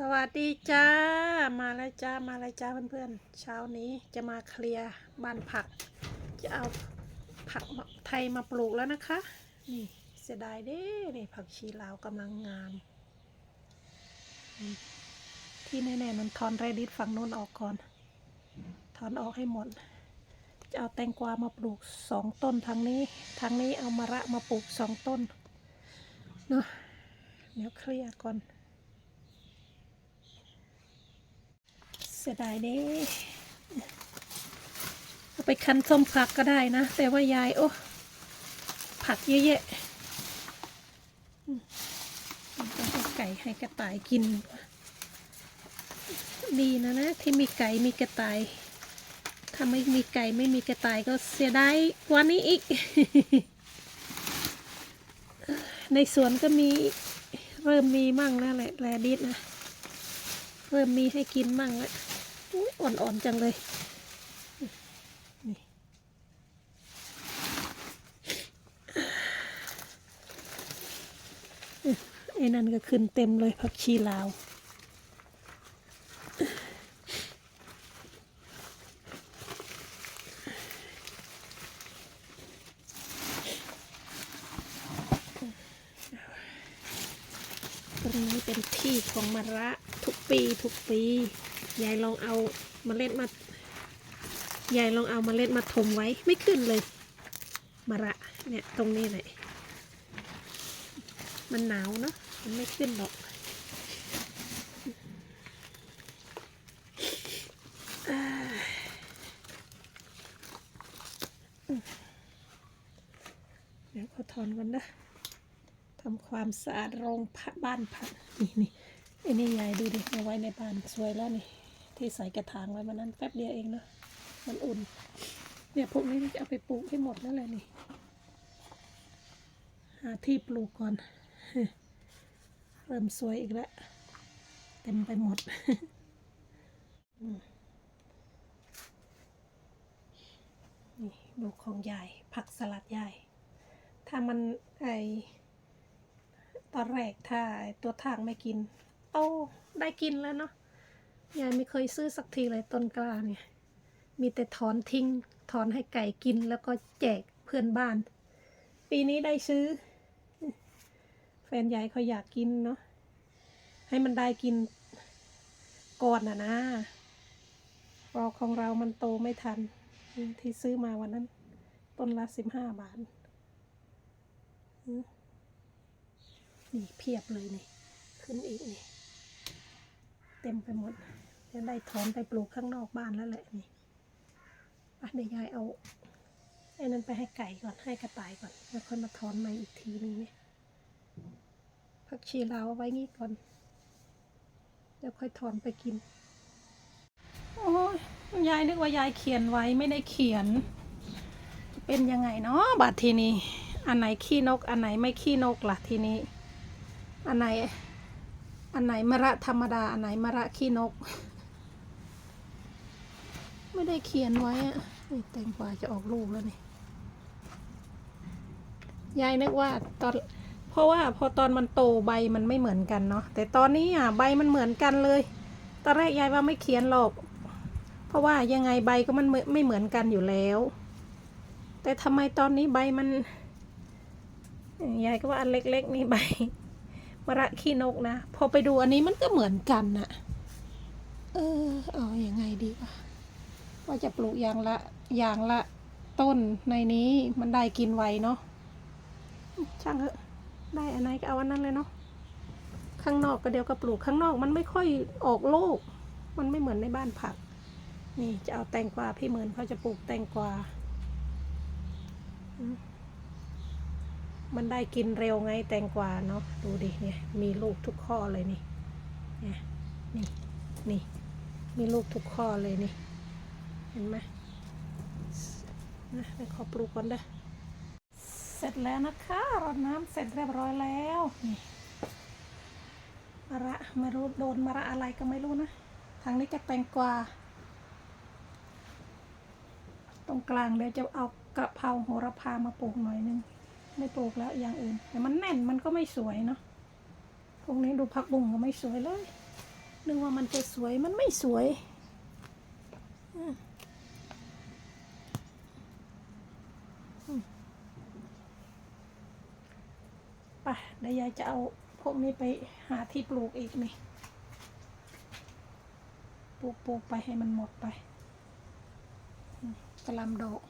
สวัสดีจ้า มาแล้วจ้า มาแล้วจ้าเพื่อนๆ เช้านี้จะมาเคลียร์บ้านผัก จะเอาผักไทยมาปลูกแล้วนะคะ นี่เสียดายเด้นี่ผักชีลาวกำลังงาม ที่แน่ๆมันทอนเรดิตฝั่งโน้นออกก่อน ถอนออกให้หมด จะเอาแตงกวามาปลูกสองต้นทางนี้ ทางนี้เอามะระมาปลูกสองต้น เนาะเดี๋ยวเคลียร์ก่อน สียดายเด้เอาไปคั้นส้มผักก็ได้นะ แต่ว่ายายโอ้ผักเยอะแยะอืมเอาไปให้ไก่ให้กระต่ายกิน ดีนะนะ ที่มีไก่มีกระต่ายถ้าไม่มีไก่ไม่มีกระต่ายก็เสียดายกว่านี้อีก ในสวนก็มีเริ่มมีมั่งแล้วแหละแรดิสนะ เริ่มมีให้กินมั่งแล้ว อ่อนๆจังเลย นี่ไอ้นั่นก็ขึ้นเต็มเลยผักชีลาวตรงนี้เป็นที่ของมะระทุกปีทุกปี ยายลองเอาเมล็ดมายายลองเอาเมล็ดมาถมไว้ไม่ขึ้นเลยมะระเนี่ยตรงนี้เลยมันหนาวเนาะมันไม่ขึ้นหรอกเดี๋ยวขอถอนก่อนนะทำความสะอาดโรงพักบ้านพักนี่นี่ไอ้นี่ยายดูดิเอาไว้ในบ้านสวยแล้วนี่ ที่ใส่กระถางไว้มันนั้นแป๊บเดียวเองเนาะมันอุ่น เนี่ยพวกนี้จะเอาไปปลูกให้หมดแล้วแหละนี่หาที่ปลูกก่อน เริ่มสวยอีกแล้วเต็มไปหมดนี่ลูกของยาย ผักสลัดยาย ถ้ามันไอตอนแรกถ้าตัวทางไม่กินเอาได้กินแล้วเนาะ ยายไม่เคยซื้อสักทีเลยต้นกล้าเนี่ย มีแต่ถอนทิ้ง ถอนให้ไก่กินแล้วก็แจกเพื่อนบ้าน ปีนี้ได้ซื้อ แฟนยายเขาอยากกินเนาะ ให้มันได้กินก่อนนะนะรอของเรามันโตไม่ทัน ที่ซื้อมาวันนั้น ต้นละสิบห้าบาท นี่เพียบเลยนี่ ขึ้นอีกนี่ เต็มไปหมด จะได้ถอนไปปลูกข้างนอกบ้านแล้วแหละนี่อะเดี๋ยวยายเอาไอ้นั้นไปให้ไก่ก่อนให้กระต่ายก่อนแล้วค่อยมาถอนใหม่อีกทีนึงนี่ผักชีลาวเอาไว้งี้ก่อนเดี๋ยวค่อยถอนไปกิน โอ้ยยายนึกว่ายายเขียนไว้ไม่ได้เขียน เป็นยังไงเนาะบัดทีนี้ อันไหนขี้นก อันไหนไม่ขี้นกล่ะทีนี้ อันไหน อันไหนมะระธรรมดา อันไหนมะระขี้นก ไม่ได้เขียนไว้อะแตงกวาจะออกลูกแล้วนี่ยายนึกว่าตอนเพราะว่าพอตอนมันโตใบมันไม่เหมือนกันเนาะแต่ตอนนี้อะใบมันเหมือนกันเลย ตอนแรกยายว่าไม่เขียนหรอก เพราะว่ายังไงใบก็มันไม่เหมือนกันอยู่แล้ว แต่ทำไมตอนนี้ใบมันยายก็ว่าอันเล็กๆนี่ใบมะระขี้นกนะพอไปดูอันนี้มันก็เหมือนกันน่ะ เออเอาอยัางไงดีวะ ว่าจะปลูกอย่างละอย่างละต้นในนี้มันได้กินไวเนาะช่างเถอะได้อันไหนก็เอาอันนั้นเลยเนาะข้างนอกก็เดียวก็ปลูกข้างนอกมันไม่ค่อยออกลูกมันไม่เหมือนในบ้านผัก นี่จะเอาแตงกวาพี่เหมือนเขาจะปลูกแตงกวา มันได้กินเร็วไงแตงกวาเนาะดูดิเนี่ยมีลูกทุกข้อเลยนี่ นี่นี่นี่มีลูกทุกข้อเลยนี่ ห็นไหมนะไปขอปลูกก่อนเด้อเสร็จแล้วนะคะรดน้ำเสร็จเรียบร้อยแล้วนี่มะระไม่รู้โดนมะระอะไรก็ไม่รู้นะทางนี้จะแตงกวาตรงกลางเดี๋ยวจะเอากระเพราโหระพามาปลูกหน่อยนึงไม่ปลูกแล้วอย่างอื่น แต่มันแน่นมันก็ไม่สวยเนาะพวกนี้ดูผักบุ้งก็ไม่สวยเลยนึกว่ามันจะสวยมันไม่สวยอืม ปเดี๋ยวยายจะเอาพวกนี้ไปหาที่ปลูกอีกนี่ปลูกปลูกไปให้มันหมดไปกระลำดก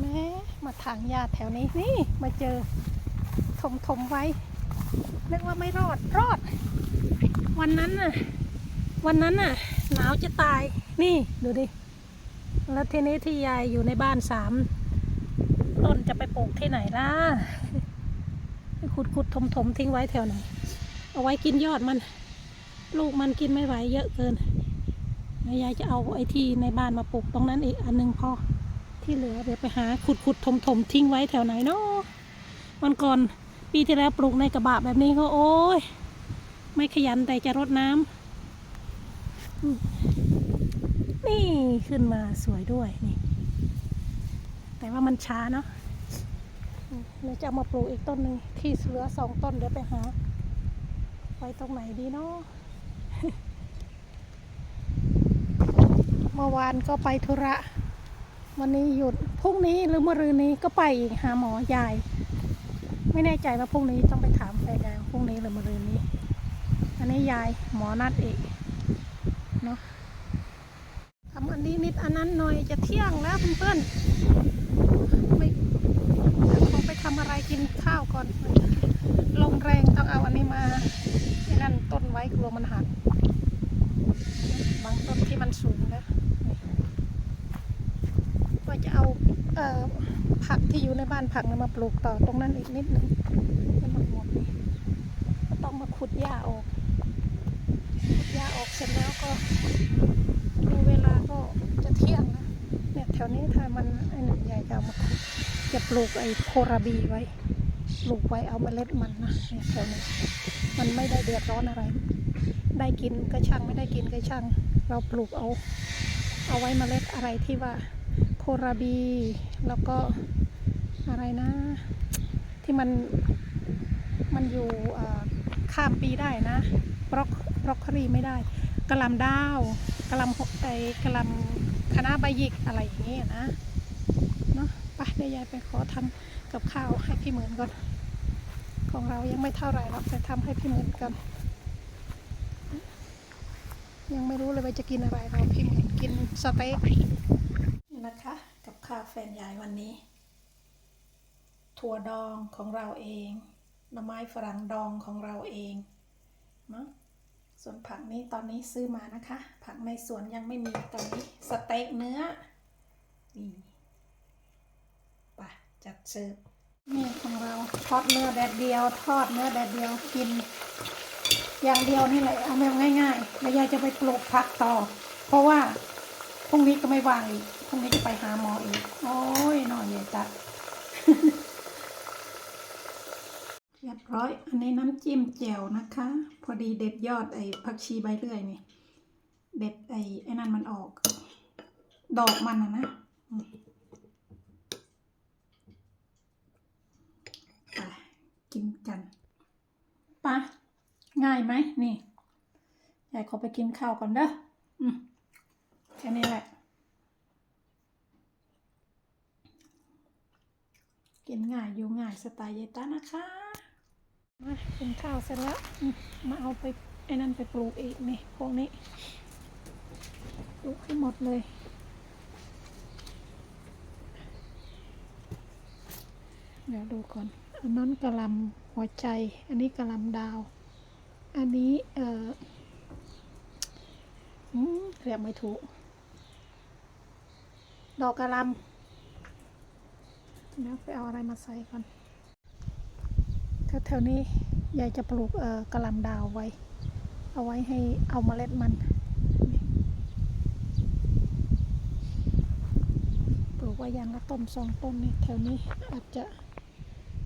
แม่มาถางหญ้าแถวนี้นี่ มาเจอถมถมไว้นึกว่าไม่รอดรอด วันนั้นน่ะ วันนั้นน่ะ หนาวจะตายนี่ ดูดิ แล้วทีนี้ที่ยายอยู่ในบ้านสามต้นจะไปปลูกที่ไหนล่ะขุดขุดถมถมทิ้งไว้แถวไหน เอาไว้กินยอดมัน ลูกมันกินไม่ไหวเยอะเกินยายจะเอาไอ้ที่ในบ้านมาปลูกตรงนั้นอีกอันหนึงพอที่เหลือเดี๋ยวไปหาขุดขุดถมถมทิ้งไว้แถวไหนเนาะวันก่อนปีที่แล้วปลูกในกระบะแบบนี้ก็โอ้ยไม่ขยันแต่จะรดน้ำ นี่ขึ้นมาสวยด้วยนี่ แต่ว่ามันช้าเนาะเดี๋ยวจะเอามาปลูกอีกต้นหนึ่งที่เหลือสองต้นเดี๋ยวไปหาไว้ตรงไหนดีเนาะเมื่อวานก็ไปธุระ วันนี้หยุดพรุ่งนี้หรือมะรืนนี้ก็ไปอีกหาหมอยาย ไม่แน่ใจว่าพรุ่งนี้ต้องไปถามแฟนยายพรุ่งนี้หรือมะรืนนี้ อันนี้ยายหมอนัดอีกเนาะ อันนี้นิดอันนั้นหน่อยจะเที่ยงแล้วเพื่อนๆไม่เดี๋ยวคงไปทำอะไรกินข้าวก่อน ลงแรงต้องเอาอันนี้มาไอ้นั่นต้นไว้กลัวมันหัก บางต้นที่มันสูงนะว่าจะเอาเอ่อผักที่อยู่ในบ้านผักมาปลูกต่อตรงนั้นอีกนิดหนึ่งให้มันหมดต้องมาขุดหญ้าออก ขุดหญ้าออกเสร็จแล้วก็ จะเที่ยงนะเนี่ยแถวนี้ถ้ามันไอ้หนึ่งใหญ่จะเอามาจะปลูกไอ้โคราบีไว้ ปลูกไว้เอาเมล็ดมันนะเนี่ยแถวนี้มันไม่ได้เดือดร้อนอะไร ได้กินก็ช่างไม่ได้กินก็ช่าง เราปลูกเอา เอาไว้เมล็ดอะไรที่ว่าโคราบี แล้วก็อะไรนะ ที่มันมันอยู่ข้ามปีได้นะบล็อกบล็อกครีไม่ได้ กระลำดาวกระลำหไอกระลำคณะใบหยิกอะไรอย่างเงี้ยนะเนาะไปเดี๋ยวยายไปขอทำกับข้าวให้พี่เหมือนก่อน ของเรายังไม่เท่าไหร่เราไปทำให้พี่เหมือนกัน ยังไม่รู้เลยว่าจะกินอะไรเราพี่เหมือนกินสเต็กนี่นะคะ กับข้าวแฟนยายวันนี้ ถั่วดองของเราเองหน่อไม้ฝรั่งดองของเราเองเนาะ ส่วนผักนี้ตอนนี้ซื้อมานะคะ ผักในสวนยังไม่มีตอนนี้สเต็กเนื้อนี่ไปจัดเสิร์ฟนี่ของเราทอดเนื้อแดดเดียว ทอดเนื้อแดดเดียวกิน อย่างเดียวนี่แหละเอาแบบง่ายๆแล้วยายจะไปปลูกผักต่อ เพราะว่าพรุ่งนี้ก็ไม่ว่างอีกพรุ่งนี้จะไปหาหมออีก โอ้ยหน่อยใหญ่จัด รียบร้อย อันนี้น้ำจิ้มแจ่วนะคะ พอดีเด็ดยอดไอ้ผักชีใบเลื่อยนี่ เด็ดไอ้ไอ้นั่นมันออก ดอกมันนะนะไปกินกันปะง่ายไหมนี่ยายขอไปกินข้าวก่อนเด้ออืมแค่นี้แหละ กินง่ายอยู่ง่ายสไตล์เยต้านะคะ มากินข้าวเสร็จแล้ว มาเอาไปไอ้นั่นไปปลูกอีกนี่พวกนี้ปลูกให้หมดเลย เดี๋ยวดูก่อน อันนั้นกระลำหัวใจ อันนี้กระลำดาว อันนี้เออเรียกไม่ถูก ดอกกระลำเดี๋ยวไปเอาอะไรมาใส่ก่อน แถวๆนี้ยายจะปลูกกระหลำดาวไว้ เอาไว้ให้เอาเมล็ดมัน ปลูกไว้อย่างละต้นสองต้นนี่แถวนี้อาจจะ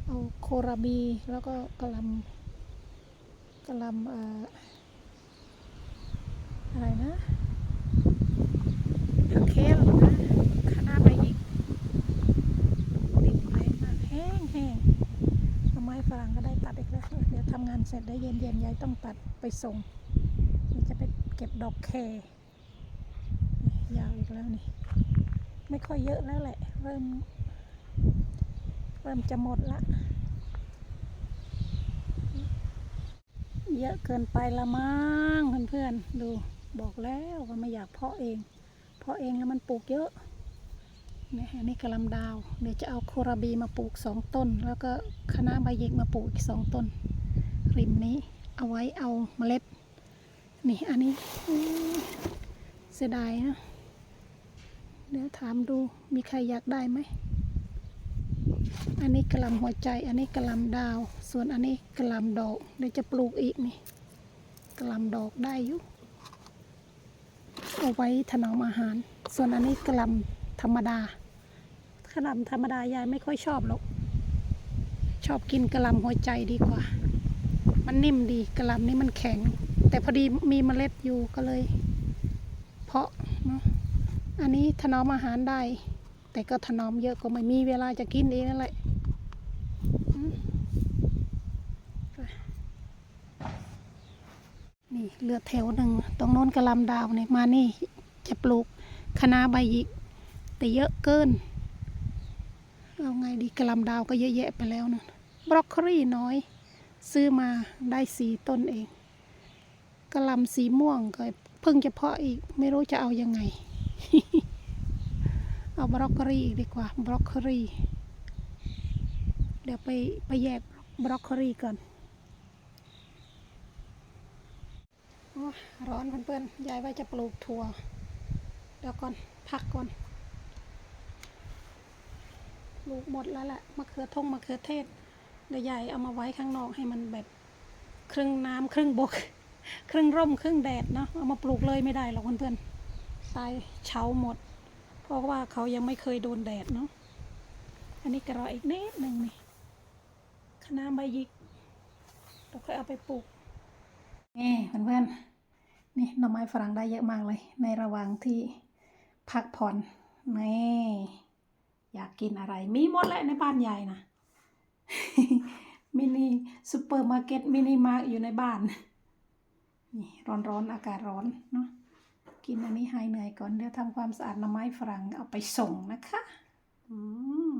เอาโคราบีแล้วก็กระหลำกระหลำเอ่ออะไรนะผักเคลนะคณะใบหยิกดิบแรงมากแห้งแห้งหน่อไม้ ฝรั่งก็ได้ตัดอีกแล้ว เดี๋ยวทำงานเสร็จได้เย็นๆยายต้องตัดไปส่งเดี๋ยวจะไปเก็บดอกแครยาวอีกแล้วนี่ ไม่ค่อยเยอะแล้วแหละ เริ่ม เริ่มจะหมดละ เยอะเกินไปละมั้งเพื่อนๆ ดูบอกแล้วว่าไม่อยากเพาะเอง เพาะเองแล้วมันปลูกเยอะนี่อันนี้กระลำดาว เดี๋ยวจะเอาโคราบีมาปลูกสองต้น แล้วก็คณะใบเยกมาปลูกอีกสองต้น ริมนี้เอาไว้เอาเมล็ด นี่อันนี้อื้อเสียดายนะ เดี๋ยวถามดูมีใครอยากได้ไหม อันนี้กระหลำหัวใจ อันนี้กระหลำดาว ส่วนอันนี้กระหลำดอกเดี๋ยวจะปลูกอีกนี่กระหลำดอกได้อยู่เอาไว้ถนอมอาหาร ส่วนอันนี้กระหลำธรรมดากระหลำธรรมดายายไม่ค่อยชอบหรอก ชอบกินกระหลำหัวใจดีกว่า มันนิ่มดีกระลำนี่มันแข็ง แต่พอดีมีเมล็ดอยู่ก็เลย เพาะเนาะอันนี้ถนอมอาหารได้ แต่ก็ถนอมเยอะก็ไม่มีเวลาจะกินเองนั่นแหละนี่เลือแถวหนึ่งตรงโน้นกระลำดาวเนี่ยมานี่จะปลูกคะนาใบหยิก แต่เยอะเกิน เอาไงดีกระลำดาวก็เยอะแยะไปแล้วนะบรอกโคลีน้อย ซื้อมาได้สีต้นเองกระลำสีม่วงก็เพิ่งจะเพาะอีกไม่รู้จะเอายังไง เอาบรอกโคลีดีกว่าบรอกโคลีเดี๋ยวไปไปแยกบรอกโคลีก่อนอร้อนเพื่อนๆยายว่าจะปลูกถั่วเดี๋ยวก่อนพักก่อนปลูกหมดแล้วแหละมะเขือทงมะเขือเทศ เดี๋ยวยายเอามาไว้ข้างนอกให้มันแบบครึ่งน้ำครึ่งบก ครึ่งร่มครึ่งแดดเนาะเอามาปลูกเลยไม่ได้หรอกเพื่อนๆตายเฉาหมด เพราะว่าเขายังไม่เคยโดนแดดเนาะอันนี้กระรออีกนิดหนึ่งนี่คณะใบยิกเราค่อยเอาไปปลูกนี่เพื่อนๆนี่หน่อไม้ฝรั่งได้เยอะมากเลย ในระหว่างที่พักผ่อนนี่อยากกินอะไรมีหมดแหละในบ้านใหญ่นะ มินิซูเปอร์มาร์เก็ตมินิมาร์อยู่ในบ้าน นี่ร้อนๆอากาศร้อนเนาะกินอันนี้หายเหนื่อยก่อนเดี๋ยวทำความสะอาดหน่อไม้ฝรั่งเอาไปส่งนะคะ อืม